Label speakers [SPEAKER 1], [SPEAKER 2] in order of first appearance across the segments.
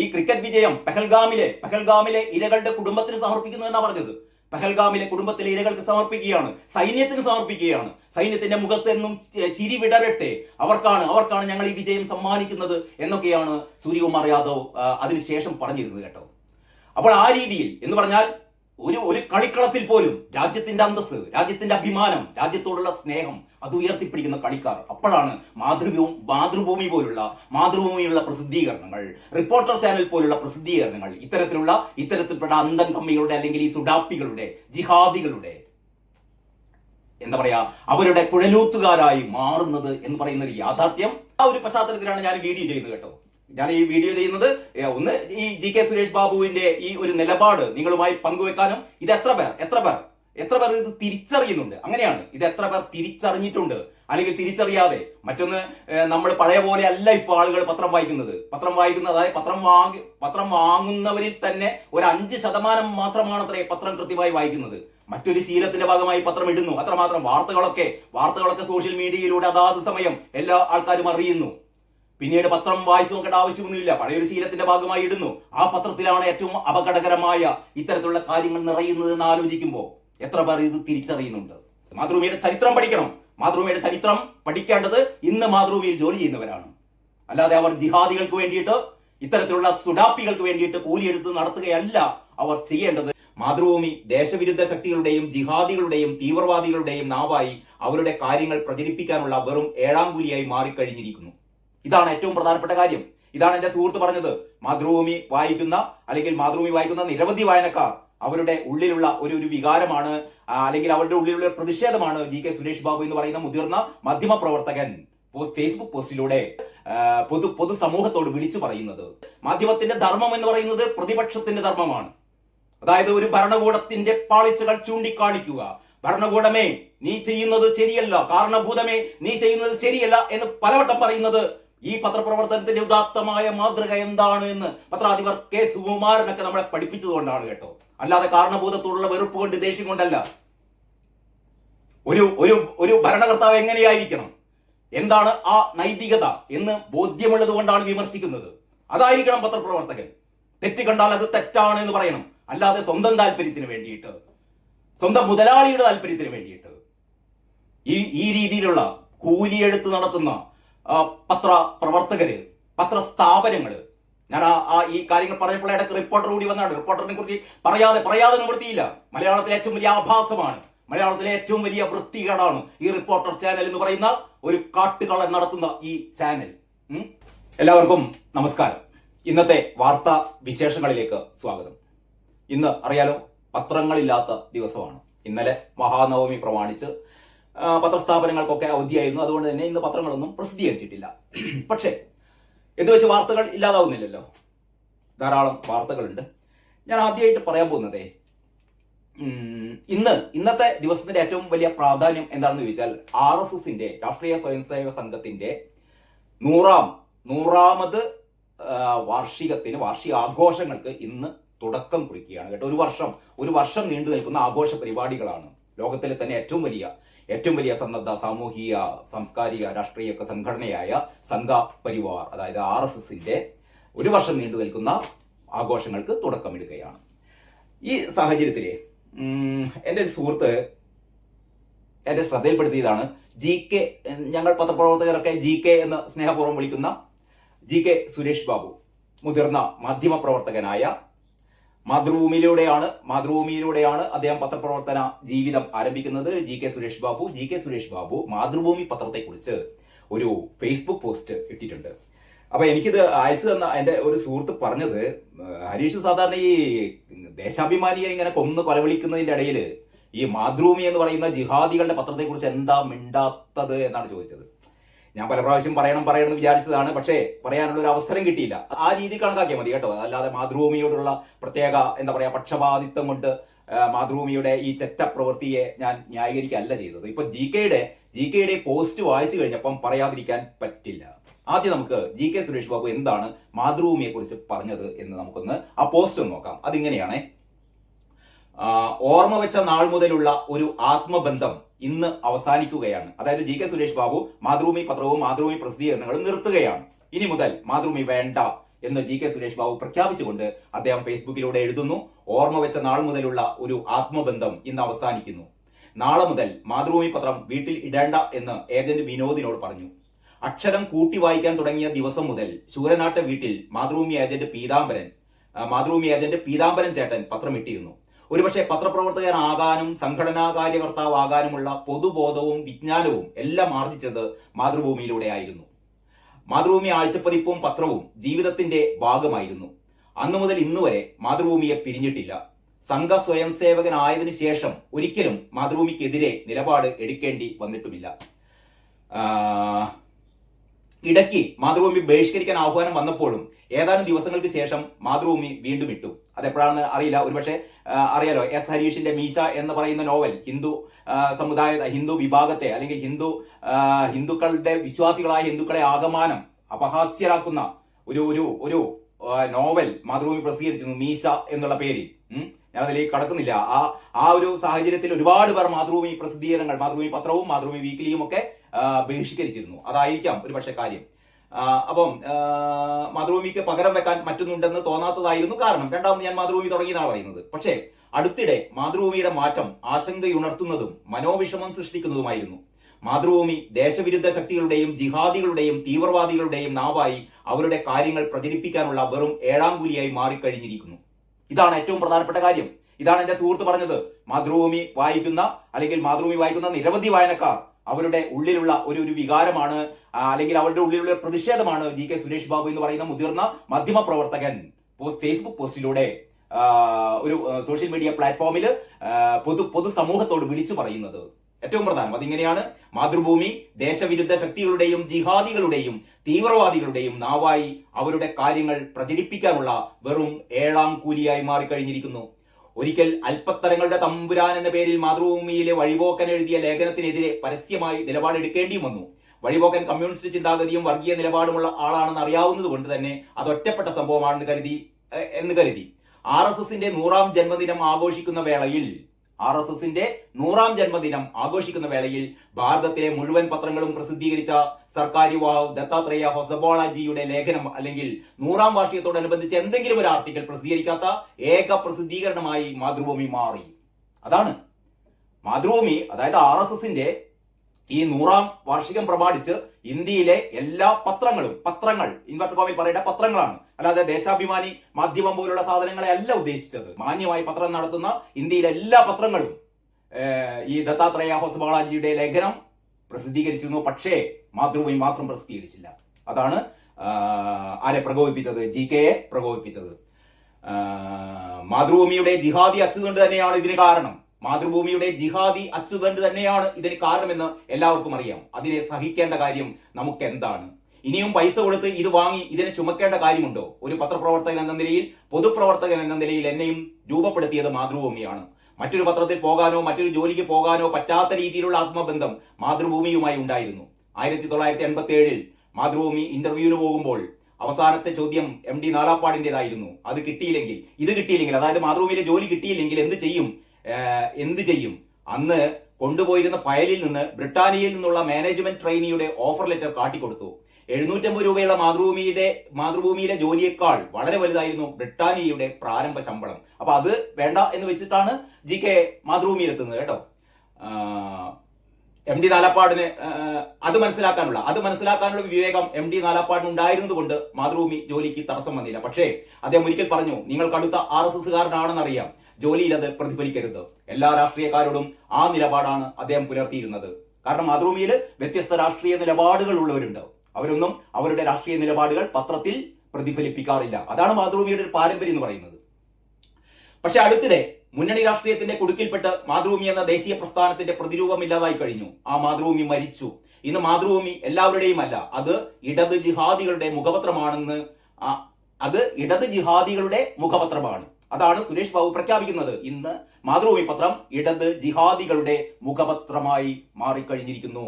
[SPEAKER 1] ഈ ക്രിക്കറ്റ് വിജയം പെഹൽഗാമിലെ പെഹൽഗാമിലെ ഇരകളുടെ കുടുംബത്തിന് സമർപ്പിക്കുന്നു എന്നാ പറഞ്ഞത്? പെഹൽഗാമിലെ കുടുംബത്തിലെ ഇരകൾക്ക് സമർപ്പിക്കുകയാണ് സൈന്യത്തിന് സമർപ്പിക്കുകയാണ്. സൈന്യത്തിന്റെ മുഖത്ത് എന്നും ചിരി വിടരട്ടെ. അവർക്കാണ് അവർക്കാണ് ഞങ്ങൾ ഈ വിജയം സമ്മാനിക്കുന്നത് എന്നൊക്കെയാണ് സൂര്യകുമാർ യാദവ് അതിനുശേഷം പറഞ്ഞിരുന്നത് കേട്ടോ. അപ്പോൾ ആ രീതിയിൽ എന്ന് പറഞ്ഞാൽ ഒരു ഒരു കളിക്കളത്തിൽ പോലും രാജ്യത്തിന്റെ അന്തസ് രാജ്യത്തിന്റെ അഭിമാനം രാജ്യത്തോടുള്ള സ്നേഹം അത് ഉയർത്തിപ്പിടിക്കുന്ന കളിക്കാർ. അപ്പോഴാണ് മാതൃഭൂമി മാതൃഭൂമി പോലുള്ള മാതൃഭൂമിയുള്ള പ്രസിദ്ധീകരണങ്ങൾ റിപ്പോർട്ടർ ചാനൽ പോലുള്ള പ്രസിദ്ധീകരണങ്ങൾ ഇത്തരത്തിലുള്ള ഇത്തരത്തിൽപ്പെട്ട അന്തം കമ്മികളുടെ അല്ലെങ്കിൽ ഈ സുഡാപ്പികളുടെ ജിഹാദികളുടെ എന്താ പറയാ അവരുടെ കുഴലൂത്തുകാരായി മാറുന്നത് എന്ന് പറയുന്ന ഒരു യാഥാർത്ഥ്യം. ആ ഒരു പശ്ചാത്തലത്തിലാണ് ഞാൻ വീഡിയോ ചെയ്യുന്നത് കേട്ടോ. ഞാൻ ഈ വീഡിയോ ചെയ്യുന്നത് ഒന്ന് ഈ ജി കെ സുരേഷ് ബാബുവിന്റെ ഈ ഒരു നിലപാട് നിങ്ങളുമായി പങ്കുവെക്കാനും ഇത് എത്ര പേർ എത്ര പേർ എത്ര പേർ ഇത് തിരിച്ചറിയുന്നുണ്ട്? അങ്ങനെയാണ്. ഇത് എത്ര പേർ തിരിച്ചറിഞ്ഞിട്ടുണ്ട്? അല്ലെങ്കിൽ തിരിച്ചറിയാതെ മറ്റൊന്ന് നമ്മൾ പഴയ പോലെ അല്ല ഇപ്പോൾ ആളുകൾ പത്രം വായിക്കുന്നത്. പത്രം വായിക്കുന്നത് അതായത് പത്രം വാങ്ങി പത്രം വാങ്ങുന്നവരിൽ തന്നെ ഒരു അഞ്ച് ശതമാനം മാത്രമാണ് അത്രേ പത്രം കൃത്യമായി വായിക്കുന്നത്. മറ്റൊരു ശീലത്തിന്റെ ഭാഗമായി പത്രം ഇടുന്നു. അത്രമാത്രം വാർത്തകളൊക്കെ വാർത്തകളൊക്കെ സോഷ്യൽ മീഡിയയിലൂടെ അതാത് സമയം എല്ലാ ആൾക്കാരും അറിയുന്നു. പിന്നീട് പത്രം വായിച്ചു നോക്കേണ്ട ആവശ്യമൊന്നുമില്ല. പഴയൊരു ശീലത്തിന്റെ ഭാഗമായി ഇടുന്നു. ആ പത്രത്തിലാണ് ഏറ്റവും അപകടകരമായ ഇത്തരത്തിലുള്ള കാര്യങ്ങൾ നിറയുന്നത് എന്ന് ആലോചിക്കുമ്പോൾ എത്ര പേർ ഇത് തിരിച്ചറിയുന്നുണ്ട്? മാതൃഭൂമിയുടെ ചരിത്രം പഠിക്കണം. മാതൃഭൂമിയുടെ ചരിത്രം പഠിക്കേണ്ടത് ഇന്ന് മാതൃഭൂമിയിൽ ജോലി ചെയ്യുന്നവരാണ്. അല്ലാതെ അവർ ജിഹാദികൾക്ക് വേണ്ടിയിട്ട് ഇത്തരത്തിലുള്ള സുഡാപ്പികൾക്ക് വേണ്ടിയിട്ട് കൂലിയെടുത്ത് നടത്തുകയല്ല അവർ ചെയ്യേണ്ടത്. മാതൃഭൂമി ദേശവിരുദ്ധ ശക്തികളുടെയും ജിഹാദികളുടെയും തീവ്രവാദികളുടെയും നാവായി അവരുടെ കാര്യങ്ങൾ പ്രചരിപ്പിക്കാനുള്ള വെറും ഏഴാം കൂലിയായി മാറിക്കഴിഞ്ഞിരിക്കുന്നു. ഇതാണ് ഏറ്റവും പ്രധാനപ്പെട്ട കാര്യം. ഇതാണ് എന്റെ സുഹൃത്ത് പറഞ്ഞത്. മാതൃഭൂമി വായിക്കുന്ന അല്ലെങ്കിൽ മാതൃഭൂമി വായിക്കുന്ന നിരവധി വായനക്കാർ അവരുടെ ഉള്ളിലുള്ള ഒരു ഒരു വികാരമാണ് അല്ലെങ്കിൽ അവരുടെ ഉള്ളിലുള്ള പ്രതിഷേധമാണ് ജി കെ സുരേഷ് ബാബു എന്ന് പറയുന്ന മുതിർന്ന മാധ്യമ പ്രവർത്തകൻ ഫേസ്ബുക്ക് പോസ്റ്റിലൂടെ പൊതു പൊതുസമൂഹത്തോട് വിളിച്ചു പറയുന്നത്. മാധ്യമത്തിന്റെ ധർമ്മം എന്ന് പറയുന്നത് പ്രതിപക്ഷത്തിന്റെ ധർമ്മമാണ്. അതായത് ഒരു ഭരണകൂടത്തിന്റെ പാളിച്ചകൾ ചൂണ്ടിക്കാണിക്കുക. ഭരണകൂടമേ നീ ചെയ്യുന്നത് ശരിയല്ല. കാരണഭൂതമേ നീ ചെയ്യുന്നത് ശരിയല്ല എന്ന് പലവട്ടം പറയുന്നത് ഈ പത്രപ്രവർത്തനത്തിന്റെ ഉദാത്തമായ മാതൃക എന്താണ് എന്ന് പത്രാധിപർ കെ സുകുമാരനൊക്കെ നമ്മളെ പഠിപ്പിച്ചതുകൊണ്ടാണ് കേട്ടോ. അല്ലാതെ കാരണഭൂതത്തോടുള്ള വെറുപ്പ് കൊണ്ട് ദേഷ്യം കൊണ്ടല്ല. ഒരു ഒരു ഒരു ഭരണകർത്താവ് എങ്ങനെയായിരിക്കണം? എന്താണ് ആ നൈതികത എന്ന് ബോധ്യമുള്ളത് കൊണ്ടാണ് വിമർശിക്കുന്നത്. അതായിരിക്കണം പത്രപ്രവർത്തകൻ. തെറ്റ് കണ്ടാൽ അത് തെറ്റാണ് എന്ന് പറയണം. അല്ലാതെ സ്വന്തം താല്പര്യത്തിന് വേണ്ടിയിട്ട് സ്വന്തം മുതലാളിയുടെ താല്പര്യത്തിന് വേണ്ടിയിട്ട് ഈ ഈ രീതിയിലുള്ള കൂലിയെടുത്ത് നടത്തുന്ന പത്ര പ്രവർത്തകര് പത്ര സ്ഥാപനങ്ങൾ ഞാൻ ആ ഈ കാര്യങ്ങൾ പറയുമ്പോൾ ഇടയ്ക്ക് റിപ്പോർട്ടർ കൂടി വന്നാണ്. റിപ്പോർട്ടറിനെ കുറിച്ച് പറയാതെ പറയാതെ നിവൃത്തിയില്ല. മലയാളത്തിലെ ഏറ്റവും വലിയ ആഭാസമാണ് മലയാളത്തിലെ ഏറ്റവും വലിയ വൃത്തികേടാണ് ഈ റിപ്പോർട്ടർ ചാനൽ എന്ന് പറയുന്ന ഒരു കാട്ടുകളൻ നടത്തുന്ന ഈ ചാനൽ എല്ലാവർക്കും നമസ്കാരം. ഇന്നത്തെ വാർത്താ വിശേഷങ്ങളിലേക്ക് സ്വാഗതം. ഇന്ന് അറിയാലോ പത്രങ്ങളില്ലാത്ത ദിവസമാണ്. ഇന്നലെ മഹാനവമി പ്രമാണിച്ച് പത്രസ്ഥാപനങ്ങൾക്കൊക്കെ അവധിയായിരുന്നു. അതുകൊണ്ട് തന്നെ ഇന്ന് പത്രങ്ങളൊന്നും പ്രസിദ്ധീകരിച്ചിട്ടില്ല. പക്ഷേ എന്ന് വെച്ച് വാർത്തകൾ ഇല്ലാതാവുന്നില്ലല്ലോ? ധാരാളം വാർത്തകളുണ്ട്. ഞാൻ ആദ്യമായിട്ട് പറയാൻ പോകുന്നതേ ഇന്ന് ഇന്നത്തെ ദിവസത്തിന്റെ ഏറ്റവും വലിയ പ്രാധാന്യം എന്താണെന്ന് ചോദിച്ചാൽ ആർ എസ് എസിന്റെ രാഷ്ട്രീയ സ്വയംസേവക സംഘത്തിന്റെ നൂറാം നൂറാമത് വാർഷികത്തിന് വാർഷിക ആഘോഷങ്ങൾക്ക് ഇന്ന് തുടക്കം കുറിക്കുകയാണ് കേട്ടോ. ഒരു വർഷം ഒരു വർഷം നീണ്ടു നിൽക്കുന്ന ആഘോഷ പരിപാടികളാണ് ലോകത്തിലെ തന്നെ ഏറ്റവും വലിയ ഏറ്റവും വലിയ സന്നദ്ധ സാമൂഹിക സാംസ്കാരിക രാഷ്ട്രീയ സംഘടനയായ സംഘ പരിവാർ അതായത് ആർ എസ് എസിന്റെ ഒരു വർഷം നീണ്ടു നിൽക്കുന്ന ആഘോഷങ്ങൾക്ക് തുടക്കമിടുകയാണ്. ഈ സാഹചര്യത്തിൽ എന്റെ ഒരു സുഹൃത്ത് എന്റെ ശ്രദ്ധയിൽപ്പെടുത്തിയതാണ് ജി കെ ഞങ്ങൾ പത്രപ്രവർത്തകരൊക്കെ ജി കെ എന്ന് സ്നേഹപൂർവം വിളിക്കുന്ന ജി കെ സുരേഷ് ബാബു മുതിർന്ന മാധ്യമ പ്രവർത്തകനായ മാതൃഭൂമിയിലൂടെയാണ് മാതൃഭൂമിയിലൂടെയാണ് അദ്ദേഹം പത്രപ്രവർത്തന ജീവിതം ആരംഭിക്കുന്നത്. G K Suresh Babu. G K Suresh Babu Mathrubhumi പത്രത്തെക്കുറിച്ച് ഒരു ഫേസ്ബുക്ക് പോസ്റ്റ് ഇട്ടിട്ടുണ്ട്. അപ്പൊ എനിക്കിത് അയച്ചു തന്ന എന്റെ ഒരു സുഹൃത്ത് പറഞ്ഞത് ഹരീഷ് സാധാരണ ഈ ദേശാഭിമാനിയെ ഇങ്ങനെ കൊന്ന് കൊലവിളിക്കുന്നതിന്റെ ഇടയിൽ ഈ മാതൃഭൂമി എന്ന് പറയുന്ന ജിഹാദികളുടെ പത്രത്തെക്കുറിച്ച് എന്താ മിണ്ടാത്തത് എന്നാണ് ചോദിച്ചത്. ഞാൻ പല പ്രാവശ്യം പറയണം പറയണം എന്ന് വിചാരിച്ചതാണ്. പക്ഷേ പറയാനുള്ള ഒരു അവസരം കിട്ടിയില്ല. ആ രീതി കണക്കാക്കിയാൽ മതി കേട്ടോ. അല്ലാതെ മാതൃഭൂമിയോടുള്ള പ്രത്യേക എന്താ പറയാ പക്ഷപാതിത്വം കൊണ്ട് മാതൃഭൂമിയുടെ ഈ ചെറ്റ പ്രവൃത്തിയെ ഞാൻ ന്യായീകരിക്കുകയല്ല ചെയ്തത്. ഇപ്പൊ ജി കെയുടെ ജി കെയുടെ പോസ്റ്റ് വായിച്ചു കഴിഞ്ഞപ്പം പറയാതിരിക്കാൻ പറ്റില്ല. ആദ്യം നമുക്ക് ജി കെ സുരേഷ് ബാബു എന്താണ് മാതൃഭൂമിയെ കുറിച്ച് പറഞ്ഞത് എന്ന് നമുക്കൊന്ന് ആ പോസ്റ്റ് ഒന്ന് നോക്കാം. അതിങ്ങനെയാണേ. ഓർമ്മ വെച്ച നാൾ മുതലുള്ള ഒരു ആത്മബന്ധം ഇന്ന് അവസാനിക്കുകയാണ്. അതായത് ജി കെ സുരേഷ് ബാബു മാതൃഭൂമി പത്രവും മാതൃഭൂമി പ്രസിദ്ധീകരണങ്ങളും നിർത്തുകയാണ്. ഇനി മുതൽ മാതൃഭൂമി വേണ്ട എന്ന് ജി കെ സുരേഷ് ബാബു പ്രഖ്യാപിച്ചുകൊണ്ട് അദ്ദേഹം ഫേസ്ബുക്കിലൂടെ എഴുതുന്നു. ഓർമ്മ വെച്ച നാൾ മുതലുള്ള ഒരു ആത്മബന്ധം ഇന്ന് അവസാനിക്കുന്നു. നാളെ മുതൽ മാതൃഭൂമി പത്രം വീട്ടിൽ ഇടേണ്ട എന്ന് ഏജന്റ് വിനോദിനോട് പറഞ്ഞു. അക്ഷരം കൂട്ടി വായിക്കാൻ തുടങ്ങിയ ദിവസം മുതൽ ശൂരനാട്ടെ വീട്ടിൽ മാതൃഭൂമി ഏജന്റ് പീതാംബരൻ മാതൃഭൂമി ഏജന്റ് പീതാംബരൻ ചേട്ടൻ പത്രം ഇട്ടിരുന്നു ഒരുപക്ഷെ പത്രപ്രവർത്തകനാകാനും സംഘടനാ കാര്യകർത്താവാകാനുമുള്ള പൊതുബോധവും വിജ്ഞാനവും എല്ലാം ആർജിച്ചത് മാതൃഭൂമിയിലൂടെ ആയിരുന്നു മാതൃഭൂമി ആഴ്ചപ്പതിപ്പും പത്രവും ജീവിതത്തിന്റെ ഭാഗമായിരുന്നു. അന്നു മുതൽ ഇന്നുവരെ മാതൃഭൂമിയെ പിരിഞ്ഞിട്ടില്ല. സംഘ സ്വയം സേവകനായതിനു ശേഷം ഒരിക്കലും മാതൃഭൂമിക്കെതിരെ നിലപാട് എടുക്കേണ്ടി വന്നിട്ടുമില്ല. ഇടയ്ക്ക് മാതൃഭൂമി ബഹിഷ്കരിക്കാൻ ആഹ്വാനം വന്നപ്പോഴും ഏതാനും ദിവസങ്ങൾക്ക് ശേഷം മാതൃഭൂമി വീണ്ടും ഇട്ടു. അതെപ്പോഴാണെന്ന് അറിയില്ല. ഒരുപക്ഷെ അറിയാലോ എസ് ഹരീഷിന്റെ മീശ എന്ന് പറയുന്ന നോവൽ ഹിന്ദു സമുദായ ഹിന്ദു വിഭാഗത്തെ അല്ലെങ്കിൽ ഹിന്ദു ഹിന്ദുക്കളുടെ വിശ്വാസികളായ ഹിന്ദുക്കളെ ആകമാനം അപഹാസ്യരാക്കുന്ന ഒരു ഒരു ഒരു നോവൽ മാതൃഭൂമി പ്രസിദ്ധീകരിച്ചിരുന്നു മീശ എന്നുള്ള പേരിൽ. അതിലേക്ക് കടക്കുന്നില്ല. ആ ആ ഒരു സാഹചര്യത്തിൽ ഒരുപാട് പേർ മാതൃഭൂമി പ്രസിദ്ധീകരണങ്ങൾ മാതൃഭൂമി പത്രവും മാതൃഭൂമി വീക്കിലിയും ഒക്കെ ബഹിഷ്കരിച്ചിരുന്നു. അതായിരിക്കാം ഒരു പക്ഷേ കാര്യം. അപ്പം മാതൃഭൂമിക്ക് പകരം വെക്കാൻ മറ്റൊന്നുണ്ടെന്ന് തോന്നാത്തതായിരുന്നു കാരണം. രണ്ടാമത് ഞാൻ മാതൃഭൂമി തുടങ്ങിയതാണ് പറയുന്നത്. പക്ഷേ അടുത്തിടെ മാതൃഭൂമിയുടെ മാറ്റം ആശങ്കയുണർത്തുന്നതും മനോവിഷമം സൃഷ്ടിക്കുന്നതുമായിരുന്നു. മാതൃഭൂമി ദേശവിരുദ്ധ ശക്തികളുടെയും ജിഹാദികളുടെയും തീവ്രവാദികളുടെയും നാവായി അവരുടെ കാര്യങ്ങൾ പ്രചരിപ്പിക്കാനുള്ള വെറും ഏഴാം കൂലിയായി മാറിക്കഴിഞ്ഞിരിക്കുന്നു. ഇതാണ് ഏറ്റവും പ്രധാനപ്പെട്ട കാര്യം. ഇതാണ് എന്റെ സുഹൃത്ത് പറഞ്ഞത്. മാതൃഭൂമി വായിക്കുന്ന അല്ലെങ്കിൽ മാതൃഭൂമി വായിക്കുന്ന നിരവധി വായനക്കാർ അവരുടെ ഉള്ളിലുള്ള ഒരു ഒരു വികാരമാണ് അല്ലെങ്കിൽ അവരുടെ ഉള്ളിലുള്ള പ്രതിഷേധമാണ് ജി കെ സുരേഷ് ബാബു എന്ന് പറയുന്ന മുതിർന്ന മാധ്യമ പ്രവർത്തകൻ ഫേസ്ബുക്ക് പോസ്റ്റിലൂടെ ഒരു സോഷ്യൽ മീഡിയ പ്ലാറ്റ്ഫോമിൽ പൊതു പൊതുസമൂഹത്തോട് വിളിച്ചു പറയുന്നത്. ഏറ്റവും പ്രധാനം അതിങ്ങനെയാണ്. മാതൃഭൂമി ദേശവിരുദ്ധ ശക്തികളുടെയും ജിഹാദികളുടെയും തീവ്രവാദികളുടെയും നാവായി അവരുടെ കാര്യങ്ങൾ പ്രചരിപ്പിക്കാനുള്ള വെറും ഏഴാം കൂലിയായി മാറിക്കഴിഞ്ഞിരിക്കുന്നു. ഒരിക്കൽ അല്പത്തരങ്ങളുടെ തമ്പുരാൻ എന്ന പേരിൽ മാതൃഭൂമിയിലെ വഴിപോക്കൻ എഴുതിയ ലേഖനത്തിനെതിരെ പരസ്യമായി നിലപാടെടുക്കേണ്ടിയും വന്നു. വഴിപോക്കൻ കമ്മ്യൂണിസ്റ്റ് ചിന്താഗതിയും വർഗീയ നിലപാടുമുള്ള ആളാണെന്ന് അറിയാവുന്നത് കൊണ്ട് തന്നെ അത് ഒറ്റപ്പെട്ട സംഭവമാണെന്ന് കരുതി എന്ന് കരുതി. ആർ എസ് എസിന്റെ നൂറാം ജന്മദിനം ആഘോഷിക്കുന്ന വേളയിൽ ആർ എസ് എസിന്റെ നൂറാം ജന്മദിനം ആഘോഷിക്കുന്ന വേളയിൽ ഭാരതത്തിലെ മുഴുവൻ പത്രങ്ങളും പ്രസിദ്ധീകരിച്ച സർക്കാർ യുവാവ് ദത്താത്രേയ ഹൊസബോളജിയുടെ ലേഖനം അല്ലെങ്കിൽ നൂറാം വാർഷികത്തോടനുബന്ധിച്ച് എന്തെങ്കിലും ഒരു ആർട്ടിക്കൽ പ്രസിദ്ധീകരിക്കാത്ത ഏക പ്രസിദ്ധീകരണമായി മാതൃഭൂമി മാറി. അതാണ്. മാതൃഭൂമി അതായത് ആർ എസ് എസിന്റെ ഈ നൂറാം വാർഷികം പ്രമാണിച്ച് ഇന്ത്യയിലെ എല്ലാ പത്രങ്ങളും പത്രങ്ങൾ ഇൻവെർട്ട് കോമിൽ പറയേണ്ട പത്രങ്ങളാണ്. അല്ലാതെ ദേശാഭിമാനി മാധ്യമം പോലുള്ള സാധനങ്ങളെ അല്ല ഉദ്ദേശിച്ചത്. മാന്യമായി പത്രം നടത്തുന്ന ഇന്ത്യയിലെ എല്ലാ പത്രങ്ങളും ഈ ദത്താത്രേയ ഹോസ് ബാലാജിയുടെ ലേഖനം പ്രസിദ്ധീകരിച്ചിരുന്നു. പക്ഷേ മാതൃഭൂമി മാത്രം പ്രസിദ്ധീകരിച്ചില്ല. അതാണ് ആരെ പ്രകോപിപ്പിച്ചത്? ജി കെയെ പ്രകോപിപ്പിച്ചത്. മാതൃഭൂമിയുടെ ജിഹാദി അച്ചുകൊണ്ട് തന്നെയാണ് ഇതിന് കാരണം. മാതൃഭൂമിയുടെ ജിഹാദി അച്ചുതണ്ട് തന്നെയാണ് ഇതിന് കാരണമെന്ന് എല്ലാവർക്കും അറിയാം. അതിനെ സഹിക്കേണ്ട കാര്യം നമുക്ക് എന്താണ് ഇനിയും പൈസ കൊടുത്ത് ഇത് വാങ്ങി ഇതിനെ ചുമക്കേണ്ട കാര്യമുണ്ടോ? ഒരു പത്രപ്രവർത്തകൻ എന്ന നിലയിൽ പൊതുപ്രവർത്തകൻ എന്ന നിലയിൽ എന്നെയും രൂപപ്പെടുത്തിയത് മാതൃഭൂമിയാണ്. മറ്റൊരു പത്രത്തിൽ പോകാനോ മറ്റൊരു ജോലിക്ക് പോകാനോ പറ്റാത്ത രീതിയിലുള്ള ആത്മബന്ധം മാതൃഭൂമിയുമായി ഉണ്ടായിരുന്നു. ആയിരത്തി തൊള്ളായിരത്തി എൺപത്തി ഏഴിൽ മാതൃഭൂമി ഇന്റർവ്യൂവിന് പോകുമ്പോൾ അവസാനത്തെ ചോദ്യം എം ഡി നാലാപ്പാടിന്റെതായിരുന്നു അത് കിട്ടിയില്ലെങ്കിൽ ഇത് കിട്ടിയില്ലെങ്കിൽ അതായത് മാതൃഭൂമിയിലെ ജോലി കിട്ടിയില്ലെങ്കിൽ എന്ത് ചെയ്യും? എന്ത് ചെയ്യും? അന്ന് കൊണ്ടുപോയിരുന്ന ഫയലിൽ നിന്ന് ബ്രിട്ടാനിയയിൽ നിന്നുള്ള മാനേജ്മെന്റ് ട്രെയിനിയുടെ ഓഫർ ലെറ്റർ കാട്ടിക്കൊടുത്തു. എഴുന്നൂറ്റമ്പത് രൂപയുള്ള മാതൃഭൂമിയുടെ മാതൃഭൂമിയിലെ ജോലിയേക്കാൾ വളരെ വലുതായിരുന്നു ബ്രിട്ടാനിയയുടെ പ്രാരംഭ ശമ്പളം. അപ്പൊ അത് വേണ്ട എന്ന് വെച്ചിട്ടാണ് ജി കെ മാതൃഭൂമിയിൽ എത്തുന്നത് കേട്ടോ. എം ഡി നാലപ്പാടിന് അത് മനസ്സിലാക്കാനുള്ള അത് മനസ്സിലാക്കാനുള്ള വിവേകം എം ഡി നാലപ്പാടിന് ഉണ്ടായിരുന്നത് കൊണ്ട് മാതൃഭൂമി ജോലിക്ക് തടസ്സം വന്നില്ല. പക്ഷേ അദ്ദേഹം ഒരിക്കൽ പറഞ്ഞു നിങ്ങൾ കടുത്ത ആർ എസ് എസ്സുകാരനാണെന്നറിയാം. ജോലിയിൽ അത് പ്രതിഫലിക്കരുത്. എല്ലാ രാഷ്ട്രീയക്കാരോടും ആ നിലപാടാണ് അദ്ദേഹം പുലർത്തിയിരുന്നത്. കാരണം മാതൃഭൂമിയിൽ വ്യത്യസ്ത രാഷ്ട്രീയ നിലപാടുകൾ ഉള്ളവരുണ്ട്. അവരൊന്നും അവരുടെ രാഷ്ട്രീയ നിലപാടുകൾ പത്രത്തിൽ പ്രതിഫലിപ്പിക്കാറില്ല. അതാണ് മാതൃഭൂമിയുടെ ഒരു പാരമ്പര്യം എന്ന് പറയുന്നത്. പക്ഷെ അടുത്തിടെ മുന്നണി രാഷ്ട്രീയത്തിന്റെ കുടുക്കിൽപ്പെട്ട് മാതൃഭൂമി എന്ന ദേശീയ പ്രസ്ഥാനത്തിന്റെ പ്രതിരൂപം ഇല്ലാതായി കഴിഞ്ഞു. ആ മാതൃഭൂമി മരിച്ചു. ഇന്ന് മാതൃഭൂമി എല്ലാവരുടെയും അല്ല. അത് ഇടത് ജിഹാദികളുടെ മുഖപത്രമാണെന്ന് അത് ഇടത് ജിഹാദികളുടെ മുഖപത്രമാണ്. അതാണ് സുരേഷ് ബാബു പ്രഖ്യാപിക്കുന്നത്. ഇന്ന് മാതൃഭൂമി പത്രം ഇടത് ജിഹാദികളുടെ മുഖപത്രമായി മാറിക്കഴിഞ്ഞിരിക്കുന്നു.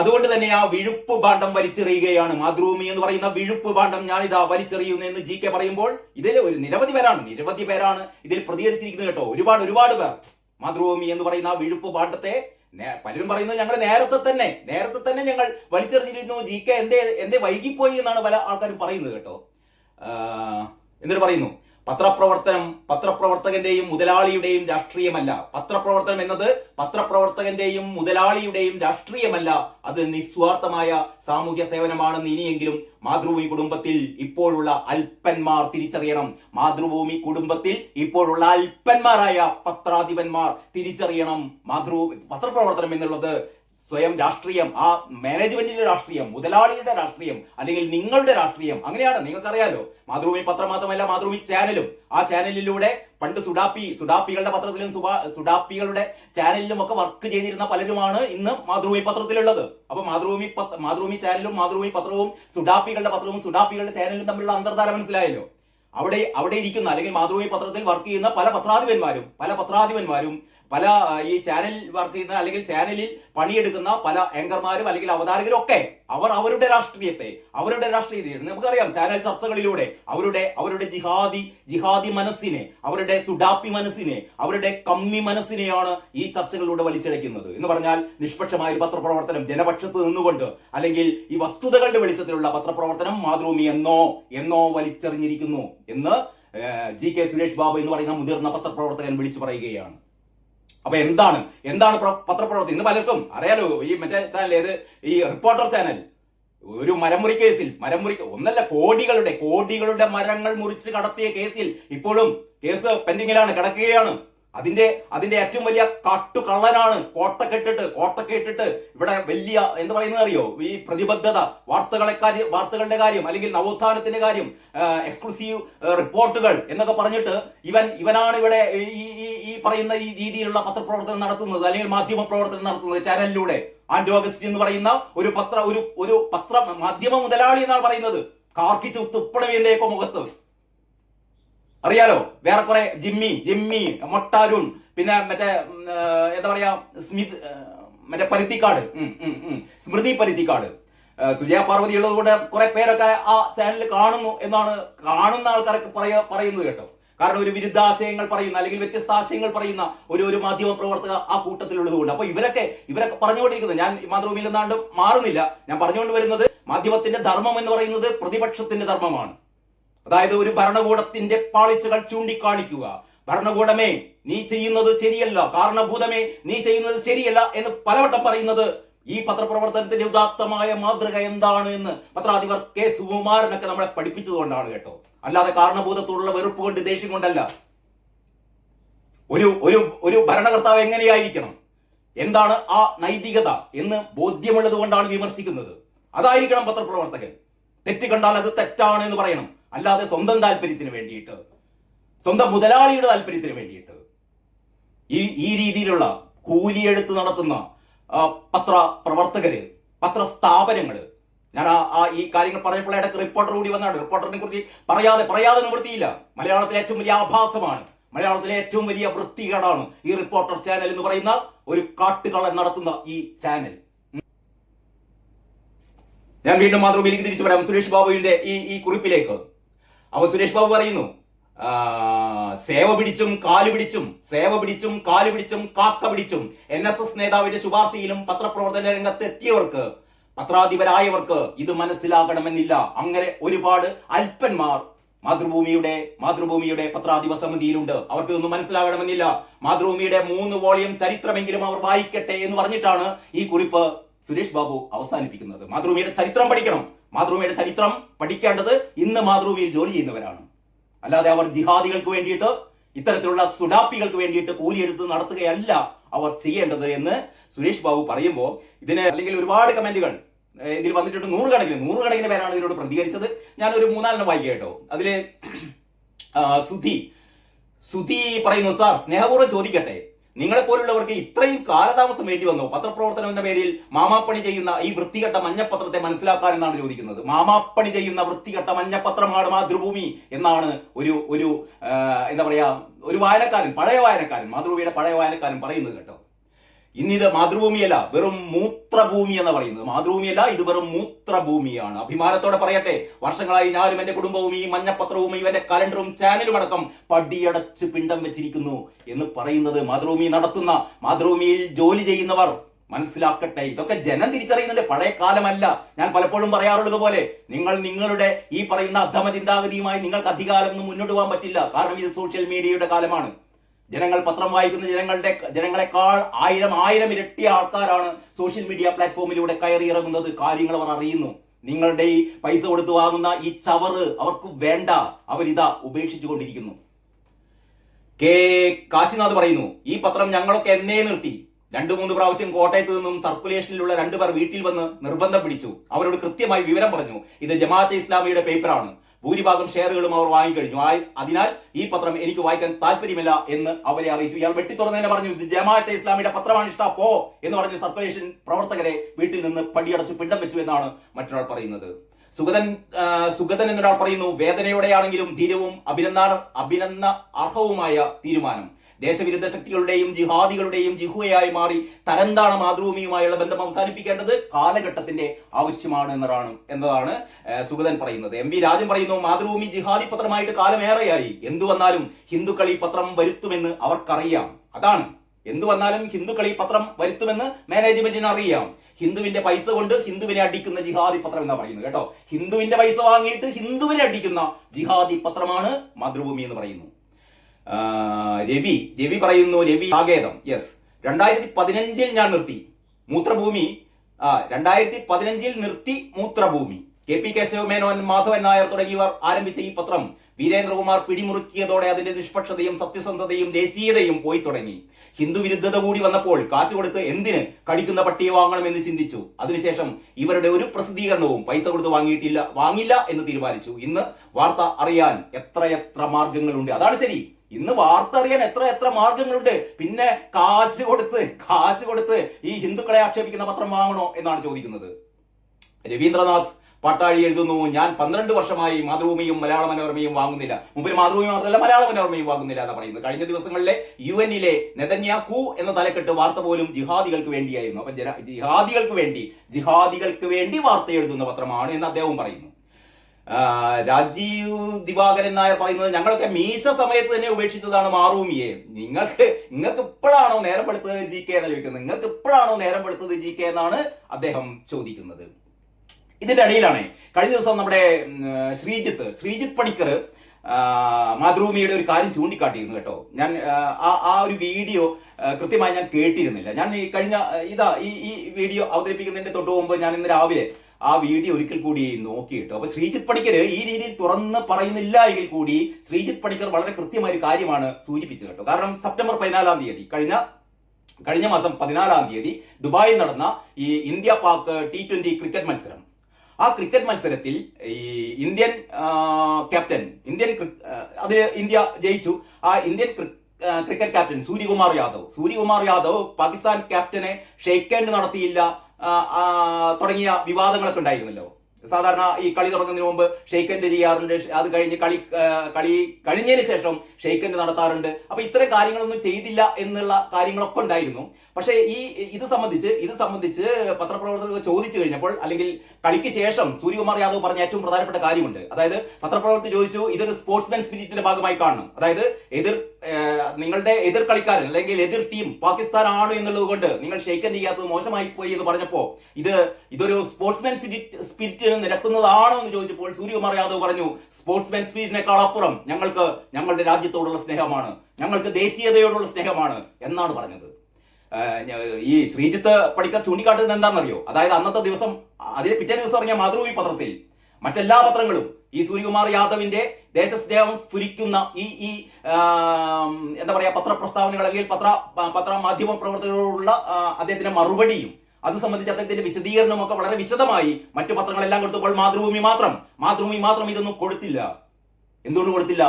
[SPEAKER 1] അതുകൊണ്ട് തന്നെ ആ വിഴുപ്പ് ഭാണ്ഡം വലിച്ചെറിയുകയാണ് മാതൃഭൂമി എന്ന് പറയുന്ന വിഴുപ്പ് ഭാണ്ഡം ഇതാ വലിച്ചെറിയുന്നു എന്ന് ജി കെ പറയുമ്പോൾ ഇതിൽ ഒരു നിരവധി പേരാണ് നിരവധി പേരാണ് ഇതിൽ പ്രതികരിച്ചിരിക്കുന്നത് കേട്ടോ. ഒരുപാട് ഒരുപാട് പേർ. മാതൃഭൂമി എന്ന് പറയുന്ന ആ വിഴുപ്പ് ഭാണ്ഡത്തെ പലരും പറയുന്നത് ഞങ്ങൾ നേരത്തെ തന്നെ നേരത്തെ തന്നെ ഞങ്ങൾ വലിച്ചെറിഞ്ഞിരുന്നു. ജി കെ എന്തേ എന്തേ വൈകിപ്പോയി എന്നാണ് പല ആൾക്കാരും പറയുന്നത് കേട്ടോ. എന്നിട്ട് പറയുന്നു പത്രപ്രവർത്തനം പത്രപ്രവർത്തകന്റെയും മുതലാളിയുടെയും രാഷ്ട്രീയമല്ല. പത്രപ്രവർത്തനം എന്നത് പത്രപ്രവർത്തകന്റെയും മുതലാളിയുടെയും രാഷ്ട്രീയമല്ല. അത് നിസ്വാർത്ഥമായ സാമൂഹ്യ സേവനമാണെന്ന് ഇനിയെങ്കിലും മാതൃഭൂമി കുടുംബത്തിൽ ഇപ്പോഴുള്ള അല്പന്മാർ തിരിച്ചറിയണം. മാതൃഭൂമി കുടുംബത്തിൽ ഇപ്പോഴുള്ള അല്പന്മാരായ പത്രാധിപന്മാർ തിരിച്ചറിയണം. മാതൃ പത്രപ്രവർത്തനം എന്നുള്ളത് സ്വയം രാഷ്ട്രീയം ആ മാനേജ്മെന്റിന്റെ രാഷ്ട്രീയം മുതലാളിയുടെ രാഷ്ട്രീയം അല്ലെങ്കിൽ നിങ്ങളുടെ രാഷ്ട്രീയം അങ്ങനെയാണ്. നിങ്ങൾക്കറിയാലോ മാതൃഭൂമി പത്രം മാത്രമല്ല മാതൃഭൂമി ചാനലും. ആ ചാനലിലൂടെ പണ്ട് സുഡാപ്പി സുഡാപ്പികളുടെ പത്രത്തിലും സുഡാപ്പികളുടെ ചാനലിലും ഒക്കെ വർക്ക് ചെയ്തിരുന്ന പലരുമാണ് ഇന്ന് മാതൃഭൂമി പത്രത്തിലുള്ളത്. അപ്പൊ മാതൃഭൂമി മാതൃഭൂമി ചാനലും മാതൃഭൂമി പത്രവും സുഡാപ്പികളുടെ പത്രവും സുഡാപ്പികളുടെ ചാനലും തമ്മിലുള്ള അന്തർധാര മനസ്സിലായല്ലോ? അവിടെ അവിടെ ഇരിക്കുന്ന അല്ലെങ്കിൽ മാതൃഭൂമി പത്രത്തിൽ വർക്ക് ചെയ്യുന്ന പല പത്രാധിപന്മാരും പല പത്രാധിപന്മാരും പല ഈ ചാനൽ വർക്ക് ചെയ്യുന്ന അല്ലെങ്കിൽ ചാനലിൽ പണിയെടുക്കുന്ന പല ആങ്കർമാരും അല്ലെങ്കിൽ അവതാരകരും ഒക്കെ അവർ അവരുടെ രാഷ്ട്രീയത്തെ അവരുടെ രാഷ്ട്രീയത്തെ നമുക്കറിയാം ചാനൽ ചർച്ചകളിലൂടെ അവരുടെ അവരുടെ ജിഹാദി ജിഹാദി മനസ്സിനെ അവരുടെ സുഡാപ്പി മനസ്സിനെ അവരുടെ കമ്മി മനസ്സിനെയാണ് ഈ ചർച്ചകളിലൂടെ വലിച്ചിഴക്കുന്നത് എന്ന് പറഞ്ഞാൽ നിഷ്പക്ഷമായ ഒരു പത്രപ്രവർത്തനം ജനപക്ഷത്ത് നിന്നുകൊണ്ട് അല്ലെങ്കിൽ ഈ വസ്തുതകളുടെ വെളിച്ചത്തിലുള്ള പത്രപ്രവർത്തനം മാതൃഭൂമി എന്നോ എന്നോ വലിച്ചെറിഞ്ഞിരിക്കുന്നു എന്ന് ജി കെ സുരേഷ് ബാബു എന്ന് പറയുന്ന മുതിർന്ന പത്രപ്രവർത്തകൻ വിളിച്ചു പറയുകയാണ്. അപ്പൊ എന്താണ്? എന്താണ് പത്രപ്രവർത്തി? ഇന്ന് പലർക്കും അറിയാലോ ഈ മറ്റേ ചാനൽ ഏത്? ഈ റിപ്പോർട്ടർ ചാനൽ ഒരു മരമുറി കേസിൽ മരമുറി ഒന്നല്ല കോടികളുടെ കോടികളുടെ മരങ്ങൾ മുറിച്ച് കടത്തിയ കേസിൽ ഇപ്പോഴും കേസ് പെൻഡിങ്ങിലാണ് കിടക്കുകയാണ്. അതിന്റെ അതിന്റെ ഏറ്റവും വലിയ കാട്ടുകള്ളനാണ് കോട്ടക്കെട്ടിട്ട് കോട്ടക്കെട്ടിട്ട് ഇവിടെ വലിയ എന്ന് പറയുന്നത് അറിയോ? ഈ പ്രതിബദ്ധത വാർത്തകളെ കാര്യം വാർത്തകളുടെ കാര്യം അല്ലെങ്കിൽ നവോത്ഥാനത്തിന്റെ കാര്യം എക്സ്ക്ലൂസീവ് റിപ്പോർട്ടുകൾ എന്നൊക്കെ പറഞ്ഞിട്ട് ഇവൻ ഇവനാണ് ഇവിടെ ഈ ഈ പറയുന്ന ഈ രീതിയിലുള്ള പത്രപ്രവർത്തനം നടത്തുന്നത് അല്ലെങ്കിൽ മാധ്യമ പ്രവർത്തനം നടത്തുന്നത് ചാനലിലൂടെ. അഗസ്റ്റ് എന്ന് പറയുന്ന ഒരു പത്ര ഒരു ഒരു പത്ര മാധ്യമ മുതലാളി എന്നാണ് പറയുന്നത്. കാർക്കിച്ച് തുപ്പണവിന്റെയൊക്കെ മുഖത്ത്. അറിയാലോ? വേറെ കുറെ ജിമ്മി ജിമ്മി മൊട്ടാരുൺ പിന്നെ മറ്റേ എന്താ പറയാ സ്മിത് മറ്റേ പരുത്തിക്കാട്. സ്മൃതി പരുത്തിക്കാട്. സുജയ പാർവതി ഉള്ളത് കൊണ്ട് കുറെ പേരൊക്കെ ആ ചാനലിൽ കാണുന്നു എന്നാണ് കാണുന്ന ആൾക്കാരൊക്കെ പറയാ പറയുന്നത് കേട്ടോ. കാരണം ഒരു വിരുദ്ധാശയങ്ങൾ പറയുന്ന അല്ലെങ്കിൽ വ്യത്യസ്ത ആശയങ്ങൾ പറയുന്ന ഒരു ഒരു മാധ്യമ പ്രവർത്തക ആ കൂട്ടത്തിലുള്ളത് കൊണ്ട് അപ്പൊ ഇവരൊക്കെ ഇവരൊക്കെ പറഞ്ഞുകൊണ്ടിരിക്കുന്നത് ഞാൻ മാതൃഭൂമിയിൽ നിന്നാണ്ട് മാറുന്നില്ല. ഞാൻ പറഞ്ഞുകൊണ്ട് വരുന്നത് മാധ്യമത്തിന്റെ ധർമ്മം എന്ന് പറയുന്നത് പ്രതിപക്ഷത്തിന്റെ ധർമ്മമാണ്. അതായത് ഒരു ഭരണകൂടത്തിന്റെ പാളിച്ചകൾ ചൂണ്ടിക്കാണിക്കുക. ഭരണകൂടമേ നീ ചെയ്യുന്നത് ശരിയല്ല. കാരണഭൂതമേ നീ ചെയ്യുന്നത് ശരിയല്ല എന്ന് പലവട്ടം പറയുന്നത് ഈ പത്രപ്രവർത്തനത്തിന്റെ ഉദാത്തമായ മാതൃക എന്താണ് എന്ന് പത്രാധിപർ കെ. സുകുമാരനൊക്കെ നമ്മളെ പഠിപ്പിച്ചതുകൊണ്ടാണ് കേട്ടോ. അല്ലാതെ കാരണഭൂതത്തോടുള്ള വെറുപ്പ് കൊണ്ട് ദേഷ്യം കൊണ്ടല്ല. ഒരു ഒരു ഒരു ഭരണകർത്താവ് എങ്ങനെയായിരിക്കണം? എന്താണ് ആ നൈതികത എന്ന് ബോധ്യമുള്ളത് കൊണ്ടാണ് വിമർശിക്കുന്നത്. അതായിരിക്കണം പത്രപ്രവർത്തകൻ. തെറ്റ് കണ്ടാൽ അത് തെറ്റാണ് എന്ന് പറയണം. അല്ലാതെ സ്വന്തം താല്പര്യത്തിന് വേണ്ടിയിട്ട് സ്വന്തം മുതലാളിയുടെ താല്പര്യത്തിന് വേണ്ടിയിട്ട്. ഈ ഈ രീതിയിലുള്ള കൂലിയെടുത്ത് നടത്തുന്ന പത്ര പ്രവർത്തകര് പത്ര സ്ഥാപനങ്ങൾ ഞാൻ ആ ഈ കാര്യങ്ങൾ പറഞ്ഞപ്പോൾ ഇടയ്ക്ക് റിപ്പോർട്ടർ കൂടി വന്നാണ്. റിപ്പോർട്ടറിനെ കുറിച്ച് പറയാതെ പറയാതെ നിവൃത്തിയില്ല. മലയാളത്തിലെ ഏറ്റവും വലിയ ആഭാസമാണ് മലയാളത്തിലെ ഏറ്റവും വലിയ വൃത്തികേടാണ് ഈ റിപ്പോർട്ടർ ചാനൽ എന്ന് പറയുന്ന ഒരു കാട്ടുകളൻ നടത്തുന്ന ഈ ചാനൽ ഞാൻ വീണ്ടും മാതൃഭൂമിയിലേക്ക് തിരിച്ചു വരാം. സുരേഷ് ബാബുവിന്റെ ഈ ഈ കുറിപ്പിലേക്ക്. അപ്പൊ സുരേഷ് ബാബു പറയുന്നു സേവ പിടിച്ചും കാൽ പിടിച്ചും സേവ പിടിച്ചും കാൽ പിടിച്ചും കാക്ക പിടിച്ചും എൻ എസ് എസ് നേതാവിന്റെ ശുപാർശയിലും പത്രപ്രവർത്തന രംഗത്ത് എത്തിയവർക്ക് പത്രാധിപരായവർക്ക് ഇത് മനസ്സിലാകണമെന്നില്ല. അങ്ങനെ ഒരുപാട് അല്പന്മാർ മാതൃഭൂമിയുടെ മാതൃഭൂമിയുടെ പത്രാധിപ സമിതിയിലുണ്ട്. അവർക്ക് ഇതൊന്നും മനസ്സിലാകണമെന്നില്ല. മാതൃഭൂമിയുടെ മൂന്ന് വോളിയം ചരിത്രമെങ്കിലും അവർ വായിക്കട്ടെ എന്ന് പറഞ്ഞിട്ടാണ് ഈ കുറിപ്പ് സുരേഷ് ബാബു അവസാനിപ്പിക്കുന്നത്. മാതൃഭൂമിയുടെ ചരിത്രം പഠിക്കണം. മാതൃഭൂമിയുടെ ചരിത്രം പഠിക്കേണ്ടത് ഇന്ന് മാതൃഭൂമിയിൽ ജോലി ചെയ്യുന്നവരാണ്. അല്ലാതെ അവർ ജിഹാദികൾക്ക് വേണ്ടിയിട്ട് ഇത്തരത്തിലുള്ള സുഡാപ്പികൾക്ക് വേണ്ടിയിട്ട് കൂലിയെടുത്ത് നടത്തുകയല്ല അവർ ചെയ്യേണ്ടത് എന്ന് സുരേഷ് ബാബു പറയുമ്പോൾ ഇതിന് അല്ലെങ്കിൽ ഒരുപാട് കമന്റുകൾ ഇതിൽ വന്നിട്ടുണ്ട് നൂറുകണക്കിന് നൂറുകണക്കിന് പേരാണ് ഇതിനോട് പ്രതികരിച്ചത്. ഞാൻ ഒരു മൂന്നാലെണ്ണം വായിക്കുക കേട്ടോ. അതിലെ സുധി സുധി പറയുന്നു സാർ സ്നേഹപൂർവം ചോദിക്കട്ടെ നിങ്ങളെ പോലുള്ളവർക്ക് ഇത്രയും കാലതാമസം വേണ്ടി വന്നു പത്രപ്രവർത്തനം എന്ന പേരിൽ മാമാപ്പണി ചെയ്യുന്ന ഈ വൃത്തികെട്ട മഞ്ഞപ്പത്രത്തെ മനസ്സിലാക്കാൻ എന്നാണ് ചോദിക്കുന്നത്. മാമാപ്പണി ചെയ്യുന്ന വൃത്തികെട്ട മഞ്ഞപ്പത്രമാണ് മാതൃഭൂമി എന്നാണ് ഒരു ഒരു എന്താ പറയാ ഒരു വായനക്കാരൻ പഴയ വായനക്കാരൻ മാതൃഭൂമിയുടെ പഴയ വായനക്കാരൻ പറയുന്നത് കേട്ടോ. ഇന്നിത് മാതൃഭൂമിയല്ല വെറും മൂത്രഭൂമി എന്ന് പറയുന്നത്. മാതൃഭൂമിയല്ല ഇത് വെറും മൂത്രഭൂമിയാണ്. അഭിമാനത്തോടെ പറയട്ടെ വർഷങ്ങളായി ഞാനും എന്റെ കുടുംബവും ഈ മഞ്ഞപ്പത്രവും ഇവന്റെ കലണ്ടറും ചാനലും അടക്കം പടിയടച്ച് പിണ്ടം വെച്ചിരിക്കുന്നു എന്ന് പറയുന്നത് മാതൃഭൂമി നടത്തുന്ന മാതൃഭൂമിയിൽ ജോലി ചെയ്യുന്നവർ. മനസ്സിലാക്കട്ടെ ഇതൊക്കെ ജനം തിരിച്ചറിയുന്നുണ്ട് പഴയ കാലമല്ല. ഞാൻ പലപ്പോഴും പറയാറുള്ളത് പോലെ നിങ്ങൾ നിങ്ങളുടെ ഈ പറയുന്ന അധമ ചിന്താഗതിയുമായി നിങ്ങൾക്ക് ഒന്നും മുന്നോട്ട് പോകാൻ പറ്റില്ല. കാരണം ഇത് സോഷ്യൽ മീഡിയയുടെ കാലമാണ്. ജനങ്ങൾ പത്രം വായിക്കുന്ന ജനങ്ങളുടെ ജനങ്ങളെക്കാൾ ആയിരം ആയിരം ഇരട്ടി ആൾക്കാരാണ് സോഷ്യൽ മീഡിയ പ്ലാറ്റ്ഫോമിലൂടെ കയറി ഇറങ്ങുന്നത് കാര്യങ്ങൾ അവർ അറിയുന്നു. നിങ്ങളുടെ ഈ പൈസ കൊടുത്തു വാങ്ങുന്ന ഈ ചവറ് അവർക്ക് വേണ്ട. അവരിതാ ഉപേക്ഷിച്ചു കൊണ്ടിരിക്കുന്നു കെ. കാശിനാഥ് പറയുന്നു ഈ പത്രം ഞങ്ങളൊക്കെ എന്നേ നിർത്തി. രണ്ടു മൂന്ന് പ്രാവശ്യം കോട്ടയത്ത് നിന്നും സർക്കുലേഷനിലുള്ള രണ്ടുപേർ വീട്ടിൽ വന്ന് നിർബന്ധം പിടിച്ചു. അവരോട് കൃത്യമായി വിവരം പറഞ്ഞു. ഇത് ജമാഅത്തെ ഇസ്ലാമിയുടെ പേപ്പറാണ് ഭൂരിഭാഗം ഷെയറുകളും അവർ വാങ്ങിക്കഴിഞ്ഞു. അതിനാൽ ഈ പത്രം എനിക്ക് വായിക്കാൻ താല്പര്യമില്ല എന്ന് അവരെ അറിയിച്ചു. ഇയാൾ വെട്ടിത്തുറന്ന് തന്നെ പറഞ്ഞു ജമാഅത്തെ ഇസ്ലാമിയുടെ പത്രമാണ് ഇഷ്ട പോ എന്ന് പറഞ്ഞ് സർക്കുലേഷൻ പ്രവർത്തകരെ വീട്ടിൽ നിന്ന് പടിയടച്ചു പിണ്ടം വെച്ചു എന്നാണ് മറ്റൊരാൾ പറയുന്നത്. സുഗതൻ സുഗതൻ എന്നൊരാൾ പറയുന്നു വേദനയോടെയാണെങ്കിലും ധീരവും അഭിനന്ദ അഭിനന്ദ അർഹവുമായ തീരുമാനം. ദേശവിരുദ്ധ ശക്തികളുടെയും ജിഹാദികളുടെയും ജിഹുവയായി മാറി തരംതാണ മാതൃഭൂമിയുമായുള്ള ബന്ധം അവസാനിപ്പിക്കേണ്ടത് കാലഘട്ടത്തിന്റെ ആവശ്യമാണ് എന്നതാണ് എന്നതാണ് സുഗതൻ പറയുന്നത്. എം വി രാജൻ പറയുന്നു മാതൃഭൂമി ജിഹാദി പത്രമായിട്ട് കാലമേറെയായി. എന്തു വന്നാലും ഹിന്ദുക്കൾ ഈ പത്രം വരുത്തുമെന്ന് അവർക്കറിയാം. അതാണ്. എന്തു വന്നാലും ഹിന്ദുക്കൾ ഈ പത്രം വരുത്തുമെന്ന് മാനേജ്മെന്റിന് അറിയാം. ഹിന്ദുവിന്റെ പൈസ കൊണ്ട് ഹിന്ദുവിനെ അടിക്കുന്ന ജിഹാദി പത്രം എന്നാണ് പറയുന്നത് കേട്ടോ. ഹിന്ദുവിന്റെ പൈസ വാങ്ങിയിട്ട് ഹിന്ദുവിനെ അടിക്കുന്ന ജിഹാദി പത്രമാണ് മാതൃഭൂമി എന്ന് പറയുന്നു. രവി രവി പറയുന്നു രവി സാകേതം യെസ് രണ്ടായിരത്തി പതിനഞ്ചിൽ ഞാൻ നിർത്തി മൂത്രഭൂമി. ആ രണ്ടായിരത്തി പതിനഞ്ചിൽ നിർത്തി മൂത്രഭൂമി. കെ പി കേശവമേനോൻ മാധവൻ നായർ തുടങ്ങിയവർ ആരംഭിച്ച ഈ പത്രം വീരേന്ദ്രകുമാർ പിടിമുറുക്കിയതോടെ അതിന്റെ നിഷ്പക്ഷതയും സത്യസന്ധതയും ദേശീയതയും പോയി തുടങ്ങി. ഹിന്ദു വിരുദ്ധത കൂടി വന്നപ്പോൾ കാശ് കൊടുത്ത് എന്തിന് കടിക്കുന്ന പട്ടിയെ വാങ്ങണമെന്ന് ചിന്തിച്ചു. അതിനുശേഷം ഇവരുടെ ഒരു പ്രസിദ്ധീകരണവും പൈസ കൊടുത്ത് വാങ്ങിയിട്ടില്ല വാങ്ങില്ല എന്ന് തീരുമാനിച്ചു. ഇന്ന് വാർത്ത അറിയാൻ എത്രയെത്ര മാർഗങ്ങളുണ്ട് അതാണ് ശരി. ഇന്ന് വാർത്ത അറിയാൻ എത്ര എത്ര മാർഗങ്ങളുണ്ട്. പിന്നെ കാശ് കൊടുത്ത് കാശ് കൊടുത്ത് ഈ ഹിന്ദുക്കളെ ആക്ഷേപിക്കുന്ന പത്രം വാങ്ങണോ എന്നാണ് ചോദിക്കുന്നത്. രവീന്ദ്രനാഥ് പട്ടാഴി എഴുതുന്നു ഞാൻ പന്ത്രണ്ട് വർഷമായി മാതൃഭൂമിയും മലയാള മനോരമയും വാങ്ങുന്നില്ല. മുമ്പിൽ മാതൃഭൂമി മാത്രമല്ല മലയാള മനോരമയും വാങ്ങുന്നില്ല എന്ന് പറയുന്നത്. കഴിഞ്ഞ ദിവസങ്ങളിലെ യു എന്നിലെ നെതന്യാക്കു എന്ന തലക്കെട്ട് വാർത്ത പോലും ജിഹാദികൾക്ക് വേണ്ടിയായിരുന്നു. അപ്പൊ ജിഹാദികൾക്ക് വേണ്ടി ജിഹാദികൾക്ക് വേണ്ടി വാർത്ത എഴുതുന്ന പത്രമാണ് എന്ന് അദ്ദേഹവും പറയുന്നു. രാജീവ് ദിവാകരൻ നായർ പറയുന്നത് ഞങ്ങളൊക്കെ മീശ സമയത്ത് തന്നെ ഉപേക്ഷിച്ചതാണ് മാറൂമിയെ. നിങ്ങൾക്ക് നിങ്ങൾക്ക് ഇപ്പോഴാണോ നേരം വെളുത്തത് ജി കെ എന്ന് ചോദിക്കുന്നത്. നിങ്ങൾക്ക് ഇപ്പോഴാണോ നേരം വെളുത്തത് ജി കെ എന്നാണ് അദ്ദേഹം ചോദിക്കുന്നത്. ഇതിന്റെ ഇടയിലാണ് കഴിഞ്ഞ ദിവസം നമ്മുടെ ശ്രീജിത്ത് ശ്രീജിത്ത് പണിക്കർ മാതൃഭൂമിയുടെ ഒരു കാര്യം ചൂണ്ടിക്കാട്ടിയിരുന്നു കേട്ടോ. ഞാൻ ആ ആ ഒരു വീഡിയോ കൃത്യമായി ഞാൻ കേട്ടിരുന്നില്ല. ഞാൻ ഈ കഴിഞ്ഞ ഇതാ ഈ ഈ വീഡിയോ അവതരിപ്പിക്കുന്നതിന്റെ തൊട്ട് മുമ്പ് ഞാൻ ഇന്ന് രാവിലെ ആ വീഡിയോ ഒരിക്കൽ കൂടി നോക്കിയിട്ടു. അപ്പൊ ശ്രീജിത്ത് പണിക്കർ ഈ രീതിയിൽ തുറന്ന് പറയുന്നില്ല എങ്കിൽ കൂടി ശ്രീജിത്ത് പണിക്കർ വളരെ കൃത്യമായ ഒരു കാര്യമാണ് സൂചിപ്പിച്ചത് കേട്ടോ. കാരണം സെപ്റ്റംബർ പതിനാലാം തീയതി കഴിഞ്ഞ കഴിഞ്ഞ മാസം പതിനാലാം തീയതി ദുബായിൽ നടന്ന ഈ India Pak T twenty cricket മത്സരം. ആ ക്രിക്കറ്റ് മത്സരത്തിൽ ഈ ഇന്ത്യൻ ക്യാപ്റ്റൻ ഇന്ത്യൻ അതിൽ ഇന്ത്യ ജയിച്ചു. ആ Indian cricket captain Suryakumar Yadav. Suryakumar Yadav Pakistan ക്യാപ്റ്റനെ shake hand നടത്തിയില്ല. തുടങ്ങിയ വിവാദങ്ങളൊക്കെ ഉണ്ടായിരുന്നല്ലോ. സാധാരണ ഈ കളി തുടങ്ങുന്നതിന് മുമ്പ് ഷെയ്ക്കൻഡ് ചെയ്യാറുണ്ട്. അത് കഴിഞ്ഞ് കളി കളി കഴിഞ്ഞതിന് ശേഷം ഷെയ്ക്കൻഡ് നടത്താറുണ്ട്. അപ്പൊ ഇത്തരം കാര്യങ്ങളൊന്നും ചെയ്തില്ല എന്നുള്ള കാര്യങ്ങളൊക്കെ ഉണ്ടായിരുന്നു. പക്ഷേ ഈ ഇത് സംബന്ധിച്ച് ഇത് സംബന്ധിച്ച് പത്രപ്രവർത്തകർ ചോദിച്ചു കഴിഞ്ഞപ്പോൾ അല്ലെങ്കിൽ കളിക്ക് ശേഷം സൂര്യകുമാർ യാദവ് പറഞ്ഞ ഏറ്റവും പ്രധാനപ്പെട്ട കാര്യമുണ്ട്. അതായത് പത്രപ്രവർത്തകർ ചോദിച്ചു ഇതൊരു സ്പോർട്സ്മാൻ സ്പിരിറ്റിന്റെ ഭാഗമായി കാണണം. അതായത് എതിർ നിങ്ങളുടെ എതിർ കളിക്കാരൻ അല്ലെങ്കിൽ എതിർ ടീം പാകിസ്ഥാൻ ആണ് എന്നുള്ളത് കൊണ്ട് നിങ്ങൾ ഷെയ്ക്കൻ ചെയ്യാത്തത് മോശമായി പോയി എന്ന് പറഞ്ഞപ്പോ ഇത് ഇതൊരു സ്പോർട്സ്മാൻ സ്പിരിറ്റിന് നിരക്കുന്നതാണോ എന്ന് ചോദിച്ചപ്പോൾ സൂര്യകുമാർ യാദവ് പറഞ്ഞു സ്പോർട്സ്മാൻ സ്പിരിറ്റിനേക്കാൾ അപ്പുറം ഞങ്ങൾക്ക് ഞങ്ങളുടെ രാജ്യത്തോടുള്ള സ്നേഹമാണ് ഞങ്ങൾക്ക് ദേശീയതയോടുള്ള സ്നേഹമാണ് എന്നാണ് പറഞ്ഞത്. ഈ ശ്രീജിത്ത് പണിക്കർ ചൂണ്ടിക്കാട്ടുന്നത് എന്താണെന്നറിയോ? അതായത് അന്നത്തെ ദിവസം അതിന് പിറ്റേ ദിവസം ഇറങ്ങിയ മാതൃഭൂമി പത്രത്തിൽ മറ്റെല്ലാ പത്രങ്ങളും ഈ സൂര്യകുമാർ യാദവിന്റെ ദേശസ്നേഹം സ്ഫുരിക്കുന്ന ഈ ഈ എന്താ പറയാ പത്രപ്രസ്താവനകൾ അല്ലെങ്കിൽ പത്ര പത്ര മാധ്യമ പ്രവർത്തകരോടുള്ള അദ്ദേഹത്തിന്റെ മറുപടിയും അത് സംബന്ധിച്ച് അദ്ദേഹത്തിന്റെ വിശദീകരണവും ഒക്കെ വളരെ വിശദമായി മറ്റു പത്രങ്ങളെല്ലാം കൊടുത്തപ്പോൾ മാതൃഭൂമി മാത്രം മാതൃഭൂമി മാത്രം ഇതൊന്നും കൊടുത്തില്ല. എന്തുകൊണ്ട് കൊടുത്തില്ല?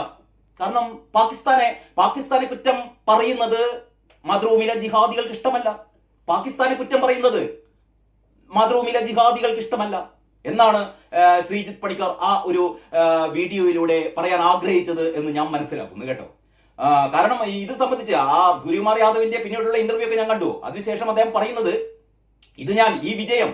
[SPEAKER 1] കാരണം പാകിസ്ഥാനെ പാകിസ്ഥാനെ കുറ്റം പറയുന്നത് മാതൃഭൂമിയിലെ ജിഹാദികൾക്ക് ഇഷ്ടമല്ല. പാകിസ്ഥാനെ കുറ്റം പറയുന്നത് മാതൃഭൂമിയിലെ ജിഹാദികൾക്ക് ഇഷ്ടമല്ല. എന്നാണ് ശ്രീജിത് ശ്രീജിത്ത് പണിക്കർ ആ ഒരു വീഡിയോയിലൂടെ പറയാൻ ആഗ്രഹിച്ചത് എന്ന് ഞാൻ മനസ്സിലാക്കുന്നു കേട്ടോ. കാരണം ഇത് സംബന്ധിച്ച് ആ സൂര്യകുമാർ യാദവിന്റെ പിന്നീടുള്ള ഇന്റർവ്യൂ ഒക്കെ ഞാൻ കണ്ടു. അതിനുശേഷം അദ്ദേഹം പറയുന്നത് ഇത് ഞാൻ ഈ വിജയം